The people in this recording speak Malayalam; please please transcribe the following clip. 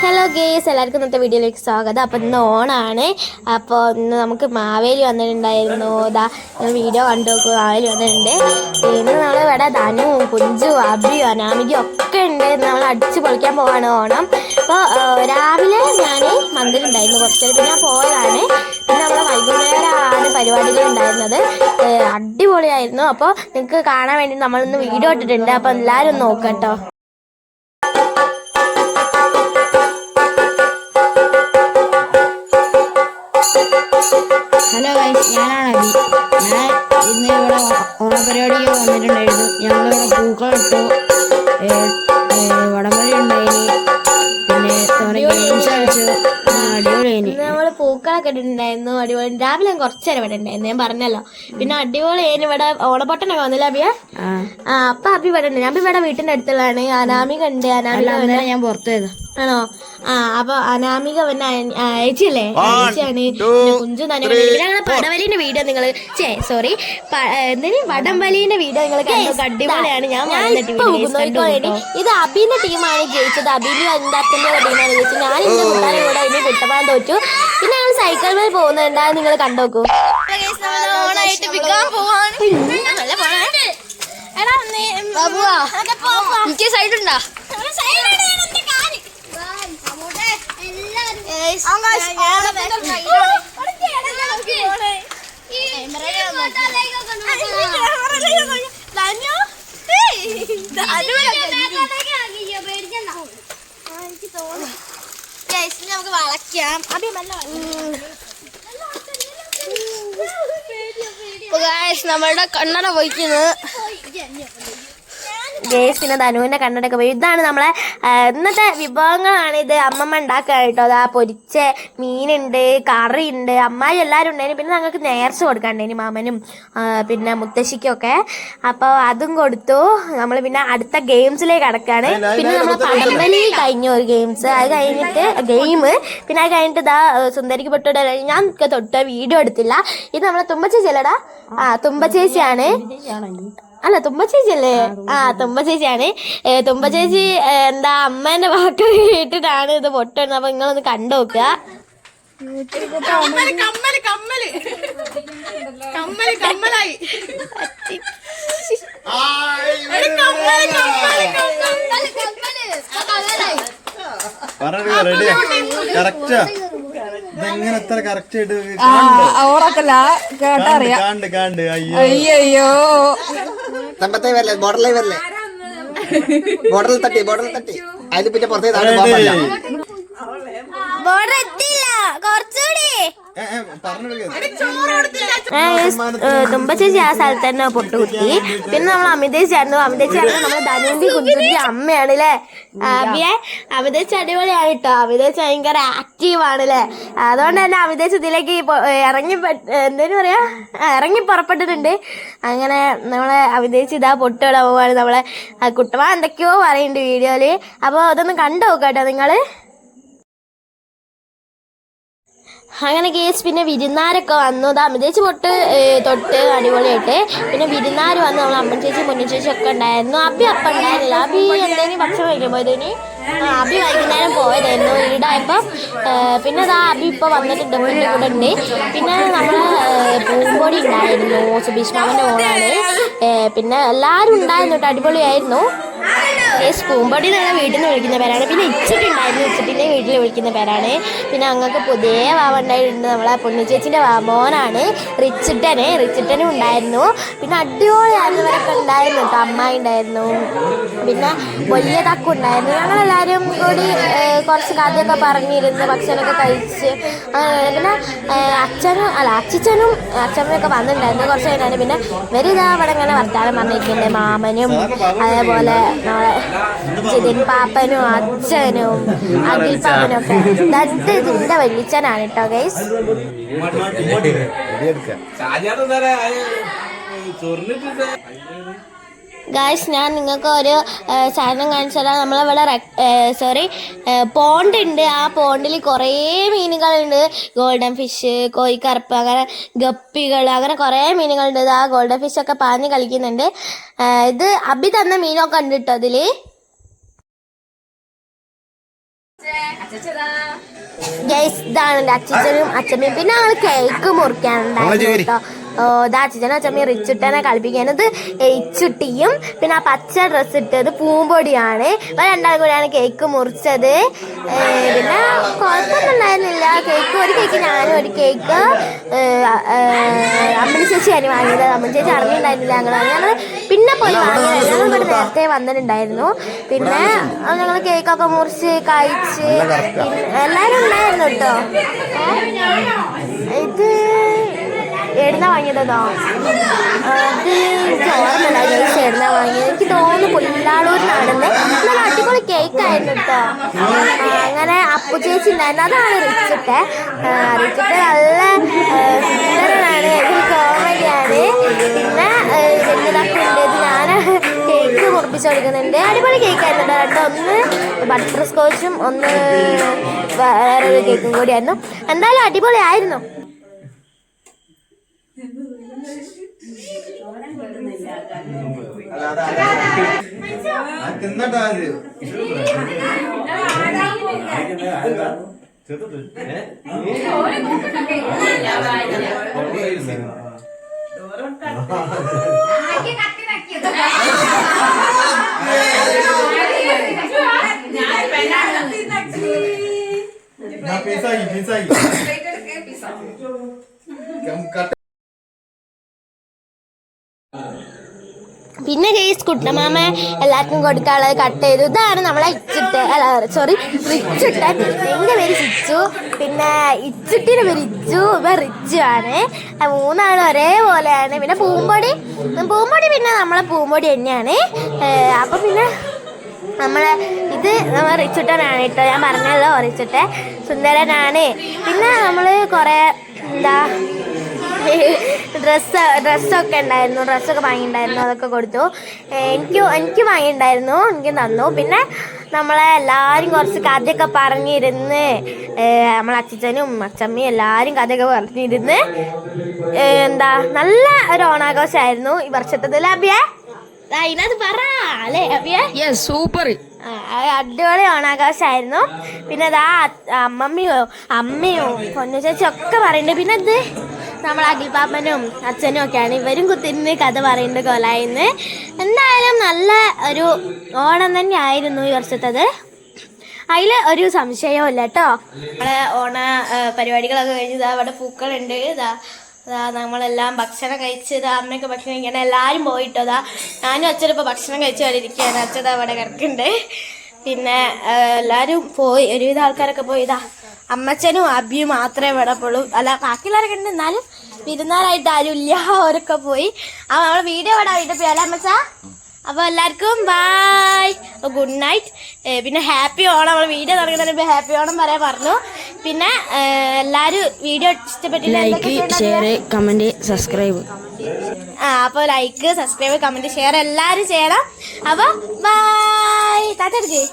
ഹലോ ഗേസ് എല്ലാവർക്കും ഇന്നത്തെ വീഡിയോയിലേക്ക് സ്വാഗതം. അപ്പോൾ ഇന്ന് ഓണാണ്. അപ്പോൾ ഇന്ന് നമുക്ക് മാവേലി വന്നിട്ടുണ്ടായിരുന്നു. നിങ്ങൾ വീഡിയോ കണ്ടു നോക്കും. മാവേലി വന്നിട്ടുണ്ട്. ഇന്ന് നമ്മൾ ഇവിടെ ധനു കുഞ്ചു അബിയും അനാമികയും ഒക്കെ ഉണ്ട്. നമ്മൾ അടിച്ചു പൊളിക്കാൻ പോവാണ് ഓണം. അപ്പോൾ രാവിലെ ഞാൻ മന്ദിരുണ്ടായിരുന്നു കുറച്ച് നേരം. പിന്നെ ഞാൻ പോയതാണ്. പിന്നെ നമ്മൾ വൈകുന്നേരമാണ് പരിപാടികൾ ഉണ്ടായിരുന്നത്. അടിപൊളിയായിരുന്നു. അപ്പോൾ നിങ്ങൾക്ക് കാണാൻ വേണ്ടി നമ്മളിന്ന് വീഡിയോ ഇട്ടിട്ടുണ്ട്. അപ്പോൾ എല്ലാവരും നോക്കാം നോക്കട്ടോ ഇന്ന് നമ്മൾ പൂക്കളൊക്കെ ഇട്ടിട്ടുണ്ടായിരുന്നു. അടിപൊളി. രാവിലെ ഞാൻ കുറച്ചു നേരം ഇവിടെ ഉണ്ടായിരുന്നു. ഞാൻ പറഞ്ഞല്ലോ. പിന്നെ അടിപൊളി ഏന് ഇവിടെ ഓണപ്പൊട്ടനൊക്കെ വന്നില്ല അബിയ ആ. അപ്പൊ അബി ഇവിടെ ഉണ്ട്. ഞാൻ ഇവിടെ വീട്ടിന്റെ അടുത്തുള്ളതാണ്. അനാമിക ഉണ്ട് അനാമിക ഞാൻ പുറത്തു പോയതാ. ആണോ? ആ അപ്പൊ അനാമിക പിന്നെ അയച്ചല്ലേ അയച്ചാണ് കുഞ്ചു തന്നെ പിന്നെ പടവലിന്റെ വീഡിയോ നിങ്ങൾ ചേ സോറി എന്തിന്? വടംവലിന്റെ വീഡിയോ നിങ്ങൾ കണ്ടു. അടിപൊളിയാണ്. ഞാൻ വേണ്ടി ഇത് അബിന്റെ ടീമാണ് ജയിച്ചത്. അബിന് എന്താക്കുന്ന ടീമാണ് ജയിച്ചത്. ഞാൻ എന്റെ കൂട്ടാരെ കൂടെ ഇനി കുട്ടപ്പാൻ തോറ്റു. പിന്നെ ഞങ്ങൾ സൈക്കിൾ മേൽ പോകുന്നുണ്ടായ നിങ്ങൾ കണ്ടോക്കൂ എനിക്ക് സൈഡ് ഉണ്ടാ? നമുക്ക് വളയ്ക്കാം നമ്മളുടെ കണ്ണട പോയിക്കുന്നത് ഗേസ് പിന്നെ ധനുവിന്റെ കണ്ണടൊക്കെ പോയി. ഇതാണ് നമ്മളെ ഇന്നത്തെ വിഭവങ്ങളാണ് ഇത്. അമ്മമ്മ ഉണ്ടാക്കുക കേട്ടോ. അതാ പൊരിച്ച മീനുണ്ട് കറി ഉണ്ട് അമ്മായി എല്ലാവരും ഉണ്ടായിരുന്നു പിന്നെ ഞങ്ങൾക്ക് നേർച്ച കൊടുക്കാണ്ടായിരുന്നു മാമനും പിന്നെ മുത്തശ്ശിക്കൊക്കെ. അപ്പോൾ അതും കൊടുത്തു. നമ്മൾ പിന്നെ അടുത്ത ഗെയിംസിലേക്ക് കടക്കാണ്. പിന്നെ നമ്മൾ പടമ്പലി കഴിഞ്ഞു ഒരു ഗെയിംസ്. അത് കഴിഞ്ഞിട്ട് ഗെയിം. പിന്നെ അത് കഴിഞ്ഞിട്ട് ഇതാ സുന്ദരിക്ക് പൊട്ടോ ഞാൻ തൊട്ട് വീഡിയോ എടുത്തില്ല. ഇത് നമ്മളെ തുമ്പച്ചേച്ചി അല്ലടാ? ആ തുമ്പച്ചേച്ചിയാണ്. അല്ല തുമ്പ ചേച്ചിയല്ലേ? ആ തുമ്പ ചേച്ചിയാണ്. തുമ്പ ചേച്ചി എന്താ അമ്മേന്റെ വാക്ക് കേട്ടിട്ടാണ് ഇത് പൊട്ടുന്നത്. അപ്പൊ നിങ്ങളൊന്ന് കണ്ടു നോക്കുക. കറക്റ്റാ ഇതെങ്ങനെ എത്ര കറക്റ്റ് ആയിട്ട് ഓറക്കല്ല കേട്ടറിയാണ്ട് കാണ്ട് കാണ്ട് അയ്യോ. അയ്യോ തമ്പത്തേ വരല്ലേ? ബോർഡറിലേ വരല്ലേ? ബോർഡറിൽ തട്ടി ബോർഡറിൽ തട്ടി. അതിൽ പിന്നെ പുറത്തേക്ക് ബോർഡർ എത്തിയില്ല. കുറച്ചുകൂടി തുമ്പ ചേച്ചി ആ സ്ഥലത്ത് തന്നെ പൊട്ടുകുത്തി പിന്നെ നമ്മൾ അമിതേച്ചി ആയിരുന്നു. അമിതേച്ചി ആയിരുന്നു നമ്മുടെ ധനുവിന്റെ കുഞ്ചുന്റെ അമ്മയാണ് അല്ലേ അബിയെ അമിതേച്ചി അടിപൊളിയാണ് കേട്ടോ. അമിതേച്ചി ഭയങ്കര ആക്റ്റീവ് ആണ് അല്ലേ അതുകൊണ്ട് തന്നെ അമിതേച്ചി ഇതിലേക്ക് ഇറങ്ങി എന്തേലും പറയാ? ഇറങ്ങി പുറപ്പെട്ടിട്ടുണ്ട്. അങ്ങനെ നമ്മളെ അമിതേച്ചി ഇതാ പൊട്ടിടാൻ പോവാണ് നമ്മളെ ആ, കുട്ടമ്മ എന്തൊക്കെയോ പറയുന്നുണ്ട് വീഡിയോയിൽ. അപ്പോൾ അതൊന്ന് കണ്ടു നോക്കാട്ടോ നിങ്ങൾ. അങ്ങനെ കേസ് പിന്നെ വിരുന്നാരൊക്കെ വന്നു. ദാ അമിതേച്ചി പൊട്ട് തൊട്ട് അടിപൊളിയായിട്ട്. പിന്നെ വിരുന്നാർ വന്നു നമ്മൾ അമ്മൻ ചേച്ചി മുന്നിൽ ചേച്ചി ഒക്കെ ഉണ്ടായിരുന്നു. അബി അപ്പം ഉണ്ടായിരുന്നില്ല. അബി എന്തെങ്കിലും ഭക്ഷണം കഴിക്കാൻ പോയതിന് അബി വൈകുന്നേരം പോയതായിരുന്നു. ഈടായപ്പം പിന്നെ അതാ അബി ഇപ്പോൾ വന്നിട്ടുണ്ട്. മുന്നിൽ കൂടെ ഉണ്ട്. പിന്നെ നമ്മൾ പൂമ്പൊടി ഉണ്ടായിരുന്നു. സുബീഷ് മാമന്റെ മോളാണ്. പിന്നെ എല്ലാവരും ഉണ്ടായിരുന്നു. കേട്ടോ അടിപൊളിയായിരുന്നു. കേസ് പൂമ്പൊടി എന്നുള്ള വീട്ടിൽ നിന്ന് വിളിക്കുന്ന പേരാണ്. പിന്നെ ഇച്ചിട്ടുണ്ടായിരുന്നു ഇച്ചിട്ടിന്റെ വീട്ടിൽ വിളിക്കുന്ന പേരാണ്. പിന്നെ അങ്ങക്ക് പുതിയ വാവ ഉണ്ടായിട്ടുണ്ട്. നമ്മളെ പൊന്നിച്ചേച്ചിന്റെ വാമോനാണ് റിച്ചിട്ടന്. റിച്ചിട്ടനും ഉണ്ടായിരുന്നു. പിന്നെ അടിപൊളിയായിരുന്നു. ഇവരൊക്കെ ഉണ്ടായിരുന്നു. കേട്ടോ അമ്മ ഉണ്ടായിരുന്നു. പിന്നെ വലിയ തക്ക ഉണ്ടായിരുന്നു. ഞങ്ങളെല്ലാവരും കൂടി കുറച്ച് കഥയൊക്കെ പറഞ്ഞിരുന്ന്. ഭക്ഷണമൊക്കെ കഴിച്ച്. പിന്നെ അച്ഛനും അല്ല അച്ഛനും അച്ഛമ്മയൊക്കെ വന്നിട്ടുണ്ടായിരുന്നു കുറച്ച് കഴിഞ്ഞാൽ പിന്നെ ഇവരിതാ അവിടെ ഇങ്ങനെ വർത്താനം പറഞ്ഞിരിക്കുന്നുണ്ട്. മാമനും അതേപോലെ നമ്മളെ ജിതിൻ പാപ്പനും അച്ഛനും അഖിൽ പാപ്പനും ഒക്കെ ഇതിന്റെ വല്യച്ഛനാണ് കേട്ടോ ഗൈസ് റെഡിയെടുക്കാം ഗായ്സ് ഞാൻ നിങ്ങൾക്ക് ഒരു സാധനം കാണിച്ചു തരാം. നമ്മളിവിടെ സോറി പോണ്ട് ഉണ്ട്. ആ പോണ്ടിൽ കുറേ മീനുകളുണ്ട്. ഗോൾഡൻ ഫിഷ് കോഴിക്കറുപ്പ് അങ്ങനെ ഗപ്പികൾ അങ്ങനെ കുറേ മീനുകളുണ്ട്. ഇത് ആ ഗോൾഡൻ ഫിഷൊക്കെ ഒക്കെ പാഞ്ഞ് കളിക്കുന്നുണ്ട്. ഇത് അബി തന്ന മീനൊക്കെ ഉണ്ട് കേട്ടോ അതിൽ ഗൈസ് ഇതാണ് എന്റെ അച്ഛനും അച്ഛമ്മയും. പിന്നെ ഞങ്ങൾ കേക്ക് മുറിക്കാനുണ്ടായിരുന്നു കേട്ടോ. അച്ഛനും അച്ഛമ്മയും റിച്ചുട്ടനെ കളിപ്പിക്കുന്നത് ഇത് ഇച്ചുട്ടിയും പിന്നെ ആ പച്ച ഡ്രസ്സ് ഇട്ടത് പൂമ്പൊടിയാണ്. ഇവ രണ്ടാളും കൂടെയാണ് കേക്ക് മുറിച്ചത്. പിന്നെ കുഴപ്പമൊന്നും ഉണ്ടായിരുന്നില്ല. കേക്ക് ഒരു കേക്ക് ഞാനും ഒരു കേക്ക് അമ്മണി ചേച്ചിയാണ് വാങ്ങിയത്. അമ്മണി ചേച്ചി അറിഞ്ഞിട്ടുണ്ടായിരുന്നില്ല ഞങ്ങൾ ഞങ്ങൾ പിന്നെ പോയി വാങ്ങിയത്. ഞങ്ങൾ ഇവിടെ നേരത്തെ വന്നിട്ടുണ്ടായിരുന്നു. പിന്നെ ഞങ്ങൾ കേക്കൊക്കെ മുറിച്ച് കഴിച്ച് എല്ലാവരും ഉണ്ടായിരുന്നു കേട്ടോ. ഇത് എവിടുന്ന വാങ്ങിയതോ അത് എനിക്ക് ഞാൻ ചേട്ടനാ വാങ്ങിയത്. എനിക്ക് തോന്നുന്നു പുല്ലാളൂരിനാണെന്ന് നല്ല അടിപൊളി കേക്ക് ആയിരുന്നു കേട്ടോ അങ്ങനെ അപ്പു ചേച്ചി ഉണ്ടായിരുന്നു. അതാണ് റിച്ചിട്ട്. റിച്ചിട്ട് നല്ല സുന്ദരനാണ്. കോമഡിയാണ്. പിന്നെ വലിയതൊക്കെ ഉണ്ട് ഞാൻ കേക്ക് മുറിപ്പിച്ച് കൊടുക്കുന്നുണ്ട്. അടിപൊളി കേക്ക് ആയിരുന്നു കേട്ടോ ഒന്ന് ബട്ടർ സ്കോച്ചും ഒന്ന് വേറൊരു കേക്കും കൂടിയായിരുന്നു എന്തായാലും അടിപൊളി തിന്നട്ടോ ആര് പീസായി പീസായി പിന്നെ കേസ് കുട്ടമാമ എല്ലാവർക്കും കൊടുക്കാനുള്ളത് കട്ട് ചെയ്തു. ഇതാണ് നമ്മളെ ഇച്ചിട്ട് അല്ല സോറി റിച്ചിട്ട് എന്റെ പേര് ചിച്ചു പിന്നെ ഇച്ചിട്ടിന് പേര് ഇച്ചു. ഇവ റിച്ചു ആണ്. മൂന്നാളും ഒരേപോലെയാണ്. പിന്നെ പൂമ്പൊടി. പൂമ്പൊടി പിന്നെ നമ്മളെ പൂമ്പൊടി തന്നെയാണ്. അപ്പം പിന്നെ നമ്മളെ ഇത് നമ്മൾ റിച്ചുട്ടനാണ് കേട്ടോ. ഞാൻ പറഞ്ഞല്ലോ റിച്ചുട്ടെ സുന്ദരനാണ്. പിന്നെ നമ്മൾ കുറേ എന്താ ഡ്രസ്സ് ഡ്രസ്സൊക്കെ ഉണ്ടായിരുന്നു ഡ്രസ്സൊക്കെ വാങ്ങിയിട്ടുണ്ടായിരുന്നു അതൊക്കെ കൊടുത്തു. എനിക്ക് എനിക്ക് വാങ്ങിയിട്ടുണ്ടായിരുന്നു എനിക്ക് തന്നു. പിന്നെ നമ്മളെ എല്ലാവരും കുറച്ച് കഥയൊക്കെ പറഞ്ഞിരുന്ന്. നമ്മളെ അച്ഛനും അച്ഛമ്മയും എല്ലാവരും കഥയൊക്കെ പറഞ്ഞിരുന്ന്. എന്താ നല്ല ഒരു ഓണാഘോഷമായിരുന്നു ഈ വർഷത്തെ അബിയ അതിനകത്ത് പറ അല്ലേ അബിയ സൂപ്പർ അടിപൊളി ഓണാഘോഷമായിരുന്നു പിന്നെ അതാ അമ്മമ്മയോ അമ്മയോ പൊന്നു ചേച്ചി ഒക്കെ പറയുന്നുണ്ട്. പിന്നെ ഇത്? നമ്മളെ അഖിൽപാപ്പനും അച്ഛനും ഒക്കെയാണ്. ഇവരും കുത്തിരുന്ന് കഥ പറയുന്നത് കൊലായിന്ന്. എന്തായാലും നല്ല ഒരു ഓണം തന്നെ ആയിരുന്നു ഈ വർഷത്തത്. അതിൽ ഒരു സംശയവും ഇല്ല കേട്ടോ. നമ്മളെ ഓണ പരിപാടികളൊക്കെ കഴിഞ്ഞ് ഇതാ അവിടെ പൂക്കളുണ്ട്. ഇതാ അതാ നമ്മളെല്ലാം ഭക്ഷണം കഴിച്ച് ഇതാ അമ്മയൊക്കെ ഭക്ഷണം കഴിക്കണം എല്ലാവരും പോയിട്ടോ. അതാ ഞാനും അച്ഛനും ഇപ്പോൾ ഭക്ഷണം കഴിച്ച് അവിടെ ഇരിക്കുകയാണ്. അവിടെ കിടക്കുന്നുണ്ട്. പിന്നെ എല്ലാവരും പോയി. ഒരുവിധ ആൾക്കാരൊക്കെ പോയി. ഇതാ അമ്മച്ചനും അബിയും മാത്രമേ ഇവിടെ പോളൂ. അല്ല ബാക്കിയുള്ളവരൊക്കെ ഉണ്ട്. എന്നാലും വിരുന്നാരായിട്ട് ആരും ഇല്ല. അവരൊക്കെ പോയി. അപ്പൊ നമ്മളെ വീഡിയോ ഇവിടെ വീട്ടിൽ പോയാലേ അമ്മച്ച? അപ്പോൾ എല്ലാവർക്കും ബായ് ഗുഡ് നൈറ്റ് പിന്നെ ഹാപ്പി ഓണം. നമ്മൾ വീഡിയോ തുടങ്ങുന്നതിന് ഹാപ്പി ഓണം പറയാൻ പറഞ്ഞു. പിന്നെ എല്ലാരും എല്ലാവരും വീഡിയോ ഇഷ്ടപ്പെട്ടില്ല ലൈക്ക് ഷെയർ കമന്റ് സബ്സ്ക്രൈബ് ആ അപ്പോൾ ലൈക്ക് സബ്സ്ക്രൈബ് കമന്റ് ഷെയർ എല്ലാവരും ചെയ്യണം. അപ്പോൾ ബായ് താറ്റെടുക്കേ